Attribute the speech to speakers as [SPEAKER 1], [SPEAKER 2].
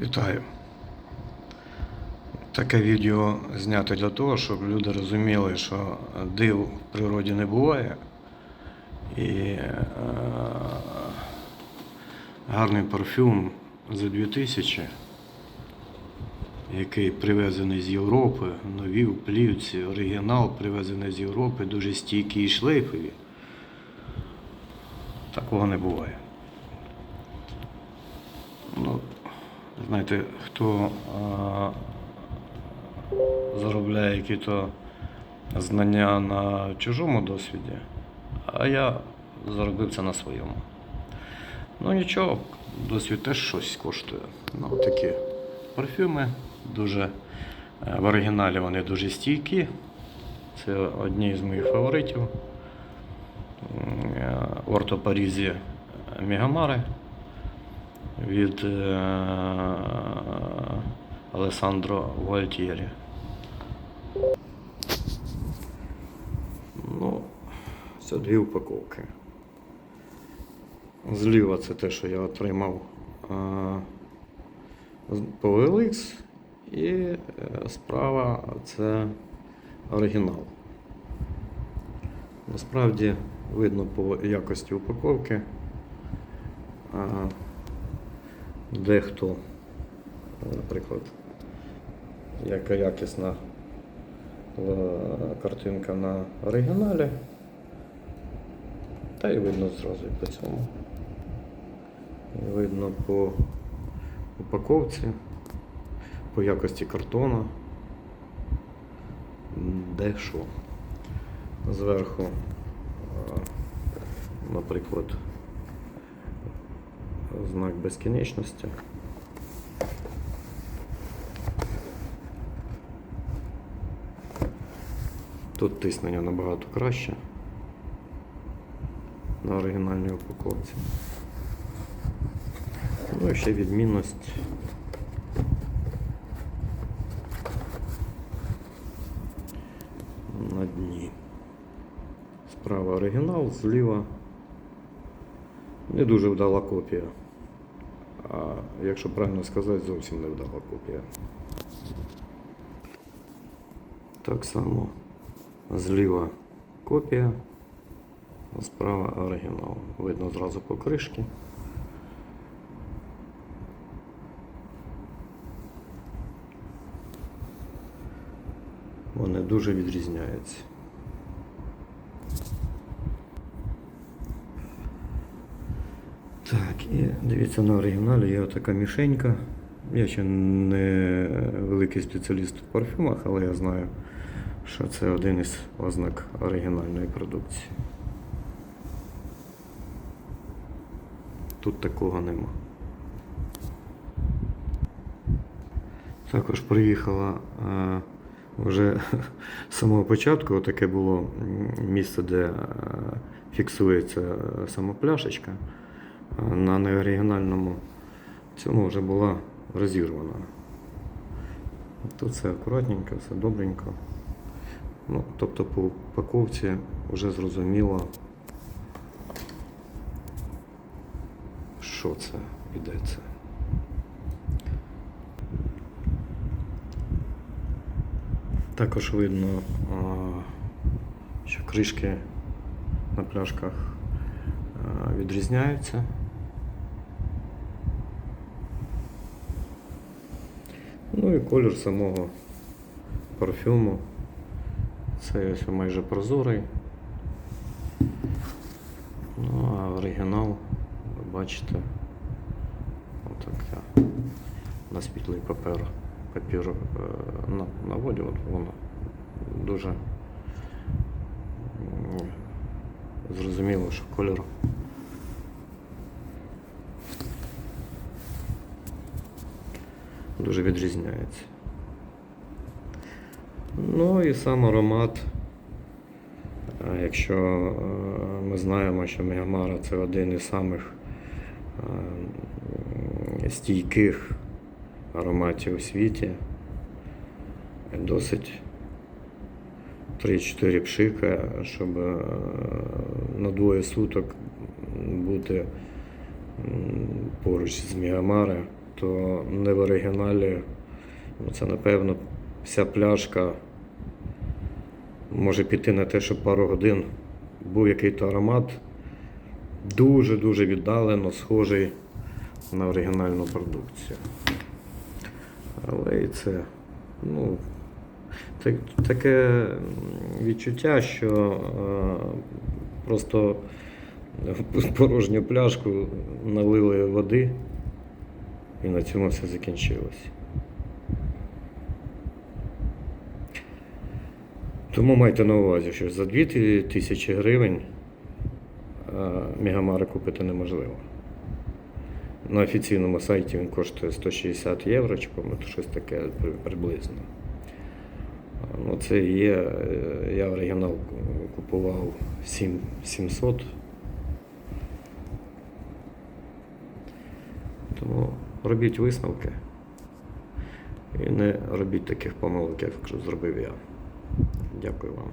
[SPEAKER 1] Вітаю. Таке відео знято для того, щоб люди розуміли, що див в природі не буває. І е, гарний парфюм за 2000, який привезений з Європи, нові в плівці, оригінал привезений з Європи, дуже стійкі і шлейфові. Такого не буває. Ну, знаєте, хто а, заробляє які-то знання на чужому досвіді, а я заробив це на своєму. Ну нічого, досвід теж щось коштує. Ну, такі парфюми дуже е, в оригіналі вони дуже стійкі. Це одні з моїх фаворитів. Е, Орто Парізі Мегамари від е, Алесандро Гуальтієрі. Ну, це дві упаковки. Зліва це те, що я отримав е, по OLX, і е, справа це оригінал. Насправді видно по якості упаковки. Дехто, наприклад, яка якісна е, картинка на оригіналі, та й видно зразу і по цьому. І Видно по упаковці, по якості картона, де. Зверху, е, наприклад, знак безкінечності. Тут тиснення набагато краще на оригінальній упаковці. Ну і ще відмінність. На дні. Справа оригінал, зліва не дуже вдала копія. А якщо правильно сказати, зовсім не вдала копія. Так само зліва копія, справа оригінал. Видно зразу по кришці. Вони дуже відрізняються. Так, і дивіться на оригіналі є така мішенька. Я ще не великий спеціаліст в парфюмах, але я знаю, що це один із ознак оригінальної продукції. Тут такого нема. Також приїхала е, вже з самого початку таке було місце, де е, фіксується сама пляшечка. На неоригінальному цьому вже була розірвана. Тут все акуратненько, все добренько. Ну, тобто по упаковці вже зрозуміло, що це йдеться. Також видно, що кришки на пляшках відрізняються. Ну і колір самого парфюму. Це ось майже прозорий. Ну, а оригінал, ви бачите, отак на світлий папер, папір е, на- наводю, от воно дуже зрозуміло, що кольор дуже відрізняється. Ну і сам аромат. Якщо е, ми знаємо, що Мегамара це один із самих е, стійких ароматів у світі, досить 3-4 пшика, щоб е, на двоє суток бути поруч з Мегамари то не в оригіналі. Це, напевно, вся пляшка може піти на те, що пару годин був який-то аромат дуже-дуже віддалено схожий на оригінальну продукцію. Але і це, ну, так, таке відчуття, що е, просто порожню пляшку налили води і на цьому все закінчилось. Тому майте на увазі, що за 2 тисячі гривень е, купити неможливо. На офіційному сайті він коштує 160 євро, чи по-моєму, щось таке приблизно. Ну, це є. е, Я оригінал купував 7 700. Тому робіть висновки і не робіть таких помилок, як зробив я. Дякую вам.